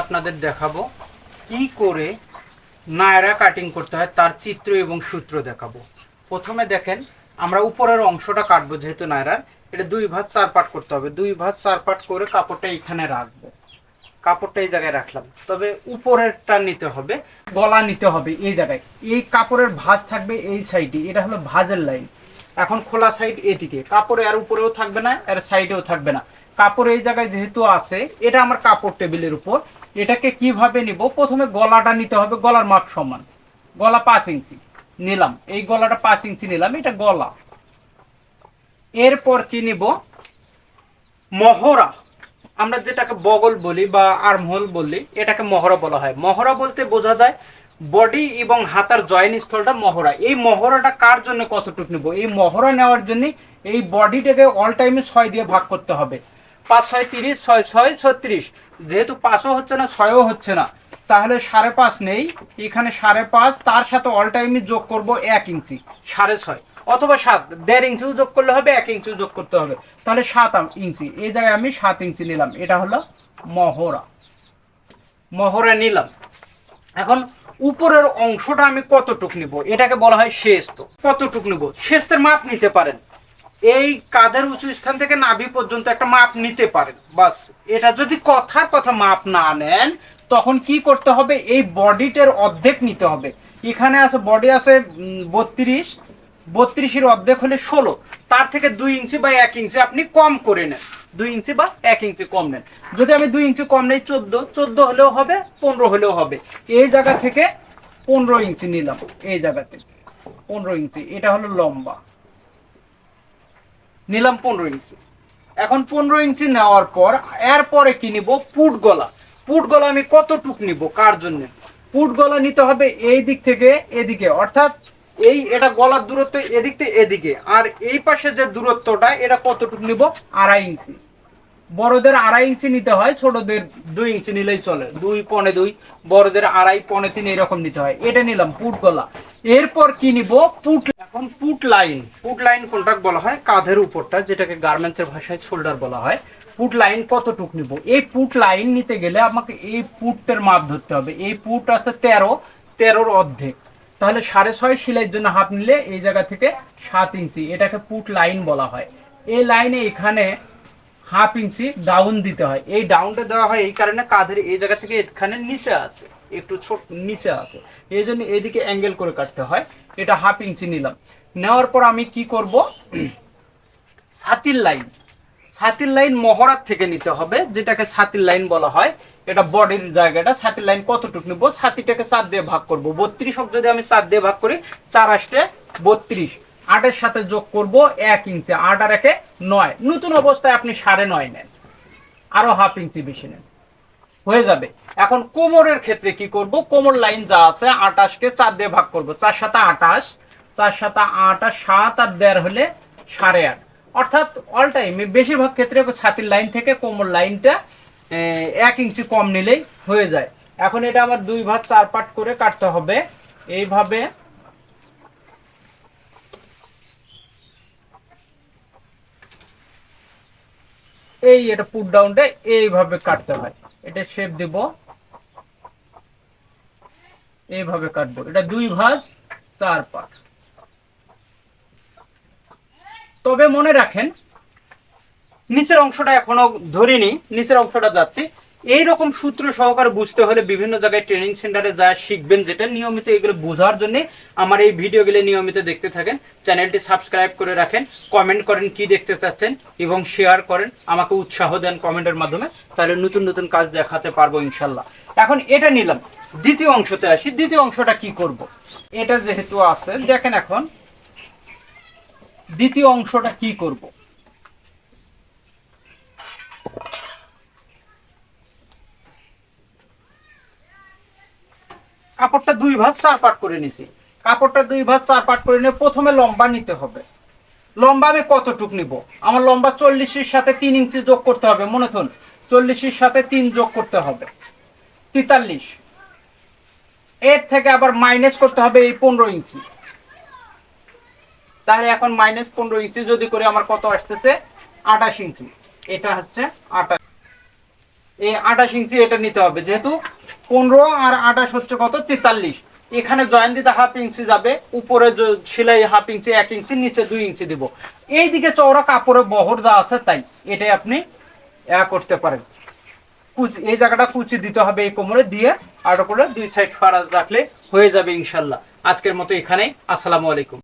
আপনাদের দেখাবো কি করে নায়রা কাটিং করতে হয়, তার চিত্র এবং সূত্র দেখাবো। প্রথমে দেখেন, আমরা উপরের অংশটা কাটবো যেহেতু নায়রার। এটা দুই ভাঁজ চার পাট করতে হবে। দুই ভাঁজ চার পাট করে কাপড়টা এখানে রাখব। কাপড়টা এই জায়গায় রাখলাম। তবে উপরেরটা নিতে হবে, গলা নিতে হবে এই জায়গায়। এই কাপড়ের ভাঁজ থাকবে এই সাইডে এটা হলো ভাঁজের লাইন এখন খোলা সাইড এদিকে। কাপড়ে আর উপরেও থাকবে না, আর সাইডেও থাকবে না। কাপড় এই জায়গায় যেহেতু আছে, এটা আমার কাপড় টেবিলের উপর। এটাকে কীভাবে নিব? প্রথমে গলাটা নিতে হবে গলার মাপ সমান। গলা পাঁচ ইঞ্চি। নিলাম। এই গলাটা পাঁচ ইঞ্চি নিলাম, এটা গলা। এরপর কি নিব? মহড়া। আমরা যেটাকে বগল বলি বা আর্মহোল বলি, এটাকে মহড়া বলা হয়। মহড়া বলতে বোঝা যায় বডি এবং হাতার জয়েন স্থলটা মহড়া। এই মহড়াটা কার জন্য কতটুকু নেব? এই মহড়া নেওয়ার জন্য এই বডিটাকে অল টাইমে ছয় দিয়ে ভাগ করতে হবে। পাঁচ, ছয়, তিরিশ, ছয় ছয়, ছত্রিশ। যেহেতু পাঁচও হচ্ছে না, ছয়ও হচ্ছে না। তাহলে সাড়ে পাঁচ নেই। এখানে সাড়ে পাঁচ, তার সাথে অল টাইমে যোগ করব এক ইঞ্চি, সাড়ে ছয়। অথবা সাত, দেড় ইঞ্চিও যোগ করলে হবে, এক ইঞ্চিও যোগ করতে হবে। তাহলে সাত ইঞ্চি, এই জায়গায় আমি সাত ইঞ্চি নিলাম। এটা হলো মহড়া। মহড়া নিলাম। এখন উপরের অংশটা আমি কতটুক নিব? এটাকে বলা হয় শেষ তো। কতটুক নিব? শেষের মাপ নিতে পারেন। এই কাঁধের উঁচু স্থান থেকে নাভি পর্যন্ত একটা মাপ নিতে পারেন। বাস, এটা যদি কথার কথা মাপ না নেন, তখন কি করতে হবে? এই বডিটার অর্ধেক নিতে হবে। এখানে আছে, বডি আছে বত্রিশ। বত্রিশের অর্ধেক হলে ষোলো। তার থেকে দুই ইঞ্চি বা এক ইঞ্চি আপনি কম করে নেন। দুই ইঞ্চি বা এক ইঞ্চি কম নেন। যদি আমি দুই ইঞ্চি কম নেই, চোদ্দ। চোদ্দ হলেও হবে, পনেরো হলেও হবে। এই জায়গা থেকে পনেরো ইঞ্চি নিলাম, এই জায়গাতে। পনেরো ইঞ্চি, এটা হলো লম্বা। নিলাম পনেরো ইঞ্চি। এখন পনেরো ইঞ্চি নেওয়ার পর এরপরে কি নিব? পুট গলা। পুট গলা আমি কতটুক নিব? কার জন্য? পুট গলা নিতে হবে এই দিক থেকে এদিকে। অর্থাৎ এই এটা গলার দূরত্ব এদিক থেকে এদিকে। আর এই পাশে যে দূরত্বটা, এটা কতটুক নিব? আড়াই ইঞ্চি। বড়দের আড়াই ইঞ্চি নিতে হয়, ছোটদের দুই ইঞ্চি নিলেই চলে। দুই, পনে দুই, বড়দের আড়াই, পনে তিন এরকম নিতে হয়। এটা নিলাম পুট গলা এরপর কি নিব? পুট এখন পুট লাইন। পুট লাইন কোনটা বলা হয়? কাঁধের উপরটা, যেটাকে গার্মেন্টসের ভাষায় শোল্ডার বলা হয়। পুট লাইন কতটুক নিব? এই পুট লাইন নিতে গেলে আমাকে এই পুটের মাপ ধরতে হবে। এই পুট আছে তেরো, তেরোর অর্ধেক। তাহলে সাড়ে ছয় সেলাইয়ের জন্য হাফ নিলে এই জায়গা থেকে সাত ইঞ্চি, এটাকে পুট লাইন বলা হয়। এই লাইনে এখানে হাফ ইঞ্চি ডাউন দিতে হয়। এই ডাউনটা দেওয়া হয় এই কারণে কাঁধের এই জায়গা থেকে এখানে নিচে আছে, একটু ছোট নিচে আছে। এই জন্য এদিকে অ্যাঙ্গেল করে কাটতে হয়, এটা হাফ ইঞ্চি নিলাম। নেওয়ার পর আমি কি করব? ছাতির লাইন ছাতির লাইন মহড়ার থেকে নিতে হবে, যেটাকে ছাতির লাইন বলা হয়। এটা বডির জায়গাটা, ছাতির লাইন কতটুকু নিব? ছাতিটাকে চার দিয়ে ভাগ করব। বত্রিশ হোক যদি আমি চার দিয়ে ভাগ করি, চার আসতে বত্রিশ। আটের সাথে যোগ করব এক ইঞ্চি, আট আর একে নয়। নতুন অবস্থায় আপনি সাড়ে নয় নেন। আরও হাফ ইঞ্চি বেশি নেন। হয়ে যাবে। এখন কোমরের ক্ষেত্রে কি করব? কোমর লাইন যা আছে, আটাশকে চার দিয়ে ভাগ করব। চার সাথে আটাশ, চার সাথে আটাশ, সাত আর দেড় হলে সাড়ে আট। অর্থাৎ অল টাইম বেশিরভাগ ক্ষেত্রে ছাতির লাইন থেকে কোমর লাইনটা এক ইঞ্চি কম নিলেই হয়ে যায়। এখন এটা আমার দুই ভাগ, চার পাট করে কাটতে হবে। এইভাবে এই এটা পুট ডাউনটা এইভাবে কাটতে হয়। এটা শেপ দিব। এইভাবে কাটবো। এটা দুই ভাজ চার পাট তবে মনে রাখেন, নিচের অংশটা এখনও ধরিনি, নিচের অংশটা যাচ্ছে। এই রকম সূত্র সহকারে বুঝতে হলে বিভিন্ন জায়গায় ট্রেনিং সেন্টারে যা শিখবেন যেটা নিয়মিত এগুলো বোঝার জন্য আমার এই ভিডিওগুলো নিয়মিত দেখতে থাকেন চ্যানেলটি সাবস্ক্রাইব করে রাখেন কমেন্ট করেন কি দেখতে চাচ্ছেন এবং শেয়ার করেন, আমাকে উৎসাহ দেন কমেন্টের মাধ্যমে, তাহলে নতুন নতুন কাজ দেখাতে পারব ইনশাল্লাহ এখন এটা নিলাম, দ্বিতীয় অংশতে আসি, দ্বিতীয় অংশটা কি করব। এটা যেহেতু আছে, দেখেন এখন, দ্বিতীয় অংশটা কি করব। কাপড়টা দুই ভাঁজ চার পাট করে নিছি। কাপড়টা দুই ভাঁজ চার পাট করে নিয়ে প্রথমে লম্বা নিতে হবে। লম্বা আমি কতটুক নিব? আমার লম্বা চল্লিশের সাথে তিন ইঞ্চি যোগ করতে হবে। মনে থুন, চল্লিশের সাথে তিন যোগ করতে হবে। তেতাল্লিশ। এর থেকে আবার মাইনাস করতে হবে এই পনেরো ইঞ্চি। তাহলে এখন মাইনাস পনেরো ইঞ্চি যদি করে আমার কত আসতেছে? আঠাশ ইঞ্চি। এটা হচ্ছে আঠাশ। এই আঠাশ ইঞ্চি এটা নিতে হবে যেহেতু পনেরো আর আঠাশ হচ্ছে কত? তেতাল্লিশ। এখানে জয়েন দিতে হাফ ইঞ্চি যাবে, উপরে সেলাই হাফ ইঞ্চি এক ইঞ্চি নিচে দুই ইঞ্চি দিব। এইদিকে চওড়া কাপড়ের বহর যা আছে তাই, এটাই আপনি করতে পারেন। কুচি এই জায়গাটা কুচি দিতে হবে এই কোমরে, দিয়ে আর করে দুই সাইড ফাড়া রাখলে হয়ে যাবে ইনশাল্লাহ। আজকের মতো এখানে আসসালামু আলাইকুম।